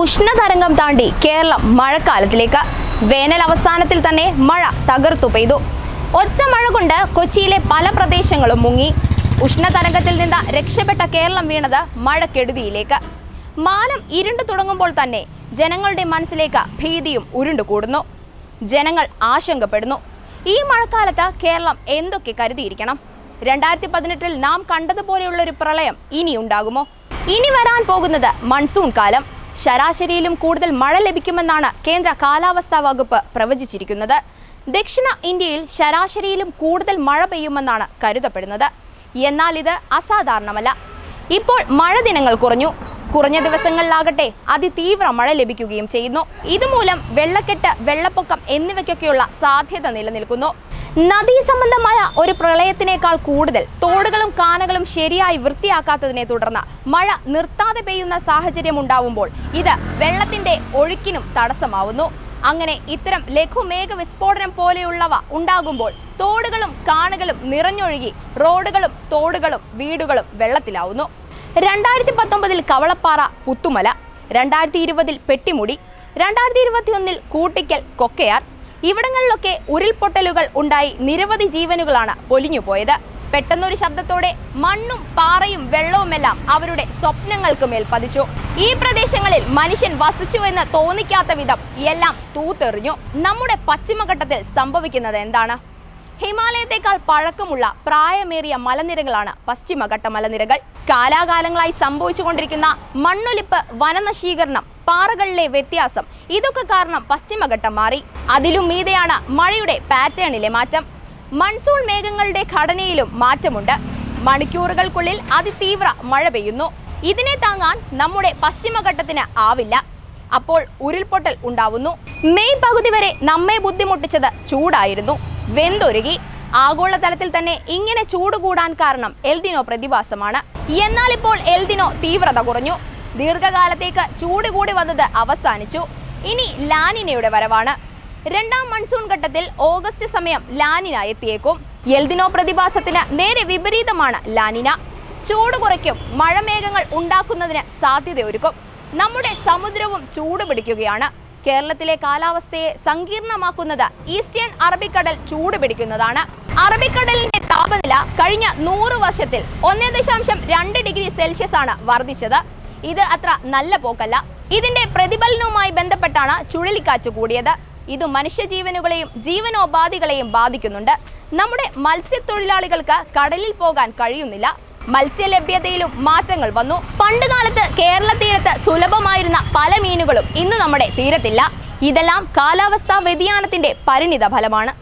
ഉഷ്ണതരംഗം താണ്ടി കേരളം മഴക്കാലത്തിലേക്ക്. വേനൽ അവസാനത്തിൽ തന്നെ മഴ തകർത്തു പെയ്തു. ഒറ്റ മഴ കൊണ്ട് കൊച്ചിയിലെ പല പ്രദേശങ്ങളും മുങ്ങി. ഉഷ്ണതരംഗത്തിൽ നിന്ന് രക്ഷപ്പെട്ട കേരളം വീണത് മഴക്കെടുതിയിലേക്ക്. മാനം ഇരുണ്ടു തുടങ്ങുമ്പോൾ തന്നെ ജനങ്ങളുടെ മനസ്സിലേക്ക് ഭീതിയും ഉരുണ്ടു കൂടുന്നു ജനങ്ങൾ ആശങ്കപ്പെടുന്നു. ഈ മഴക്കാലത്ത് കേരളം എന്തൊക്കെ കരുതിയിരിക്കണം? രണ്ടായിരത്തി പതിനെട്ടിൽ നാം കണ്ടതുപോലെയുള്ള ഒരു പ്രളയം ഇനി ഉണ്ടാകുമോ ഇനി വരാൻ പോകുന്നത് മൺസൂൺ കാലം. ശരാശരിയിലും കൂടുതൽ മഴ ലഭിക്കുമെന്നാണ് കേന്ദ്ര കാലാവസ്ഥാ വകുപ്പ് പ്രവചിച്ചിരിക്കുന്നത്. ദക്ഷിണ ഇന്ത്യയിൽ ശരാശരിയിലും കൂടുതൽ മഴ പെയ്യുമെന്നാണ് കരുതപ്പെടുന്നത്. എന്നാൽ ഇത് അസാധാരണമല്ല. ഇപ്പോൾ മഴ ദിനങ്ങൾ കുറഞ്ഞു. കുറഞ്ഞ ദിവസങ്ങളിലാകട്ടെ അതിതീവ്ര മഴ ലഭിക്കുകയും ചെയ്യുന്നു. ഇതുമൂലം വെള്ളക്കെട്ട് വെള്ളപ്പൊക്കം എന്നിവയ്ക്കൊക്കെയുള്ള സാധ്യത നിലനിൽക്കുന്നു. നദീ സംബന്ധമായ ഒരു പ്രളയത്തിനേക്കാൾ കൂടുതൽ തോടുകളും കാനകളും ശരിയായി വൃത്തിയാക്കാത്തതിനെ തുടർന്ന് മഴ നിർത്താതെ പെയ്യുന്ന സാഹചര്യം ഉണ്ടാവുമ്പോൾ ഇത് വെള്ളത്തിന്റെ ഒഴുക്കിനും തടസ്സമാവുന്നു. അങ്ങനെ ഇത്തരം ലഘുമേഘ വിസ്ഫോടനം പോലെയുള്ളവ ഉണ്ടാകുമ്പോൾ തോടുകളും കാണുകളും നിറഞ്ഞൊഴുകി റോഡുകളും തോടുകളും വീടുകളും വെള്ളത്തിലാവുന്നു. രണ്ടായിരത്തി പത്തൊമ്പതിൽ കവളപ്പാറ പുത്തുമല. രണ്ടായിരത്തി ഇരുപതിൽ പെട്ടിമുടി. രണ്ടായിരത്തി ഇരുപത്തിയൊന്നിൽ കൂട്ടിക്കൽ കൊക്കയാർ. ഇവിടങ്ങളിലൊക്കെ ഉരുൾപൊട്ടലുകൾ ഉണ്ടായി നിരവധി ജീവനുകളാണ് പൊലിഞ്ഞുപോയത്. പെട്ടെന്നൊരു ശബ്ദത്തോടെ മണ്ണും പാറയും വെള്ളവുമെല്ലാം അവരുടെ സ്വപ്നങ്ങൾക്ക് മേൽ പതിച്ചു. ഈ പ്രദേശങ്ങളിൽ മനുഷ്യൻ വസിച്ചു എന്ന് തോന്നിക്കാത്ത വിധം എല്ലാം തൂത്തെറിഞ്ഞു. നമ്മുടെ പശ്ചിമഘട്ടത്തിൽ സംഭവിക്കുന്നത് എന്താണ്? ഹിമാലയത്തെക്കാൾ പഴക്കമുള്ള പ്രായമേറിയ മലനിരകളാണ് പശ്ചിമഘട്ട മലനിരകൾ. കാലാകാലങ്ങളായി സംഭവിച്ചുകൊണ്ടിരിക്കുന്ന മണ്ണൊലിപ്പ് വനനശീകരണം പാറകളിലെ വ്യത്യാസം. ഇതൊക്കെ കാരണം പശ്ചിമഘട്ടം മാറി. അതിലും മീതെയാണ് മഴയുടെ പാറ്റേണിലെ മാറ്റം. മൺസൂൺ മേഘങ്ങളുടെ ഘടനയിലും മാറ്റമുണ്ട്. മണിക്കൂറുകൾക്കുള്ളിൽ അതിതീവ്ര മഴ പെയ്യുന്നു. ഇതിനെ താങ്ങാൻ നമ്മുടെ പശ്ചിമഘട്ടത്തിന് ആവില്ല. അപ്പോൾ ഉരുൾപൊട്ടൽ ഉണ്ടാവുന്നു. മെയ് പകുതി വരെ നമ്മെ ബുദ്ധിമുട്ടിച്ചത് ചൂടായിരുന്നു. വെന്തൊരുകി. ആഗോളതലത്തിൽ തന്നെ ഇങ്ങനെ ചൂട് കൂടാൻ കാരണം എൽദിനോ പ്രതിഭാസമാണ്. എന്നാൽ ഇപ്പോൾ എൽദിനോ തീവ്രത കുറഞ്ഞു. ദീർഘകാലത്തേക്ക് ചൂട് കൂടി വന്നത് അവസാനിച്ചു. ഇനി ലാനിനയുടെ വരവാണ്. രണ്ടാം മൺസൂൺ ഘട്ടത്തിൽ ഓഗസ്റ്റ് സമയം ലാനിന എത്തിയേക്കും. എൽദിനോ പ്രതിഭാസത്തിന് നേരെ വിപരീതമാണ് ലാനിന. ചൂട് കുറയ്ക്കും മഴമേഘങ്ങൾ ഉണ്ടാക്കുന്നതിന് സാധ്യതയൊരുക്കും. നമ്മുടെ സമുദ്രവും ചൂട് പിടിക്കുകയാണ്. കേരളത്തിലെ കാലാവസ്ഥയെ സങ്കീർണമാക്കുന്നത് ഈസ്റ്റേൺ അറബിക്കടൽ ചൂട് പിടിക്കുന്നതാണ്. അറബിക്കടലിന്റെ താപനില കഴിഞ്ഞ നൂറ് വർഷത്തിൽ ഒന്നേ ദശാംശം രണ്ട് ഡിഗ്രി സെൽഷ്യസ് ആണ് വർദ്ധിച്ചത്. ഇത് അത്ര നല്ല പോക്കല്ല. ഇതിന്റെ പ്രതിഫലനവുമായി ബന്ധപ്പെട്ടാണ് ചുഴലിക്കാറ്റ് കൂടിയത്. ഇത് മനുഷ്യജീവനുകളെയും ജീവനോപാധികളെയും ബാധിക്കുന്നുണ്ട്. നമ്മുടെ മത്സ്യത്തൊഴിലാളികൾക്ക് കടലിൽ പോകാൻ കഴിയുന്നില്ല. മത്സ്യലഭ്യതയിലും മാറ്റങ്ങൾ വന്നു. പണ്ടുകാലത്ത് കേരള തീരത്ത് സുലഭമായിരുന്ന പല മീനുകളും ഇന്ന് നമ്മുടെ തീരത്തില്ല. ഇതെല്ലാം കാലാവസ്ഥാ വ്യതിയാനത്തിന്റെ പരിണിത ഫലമാണ്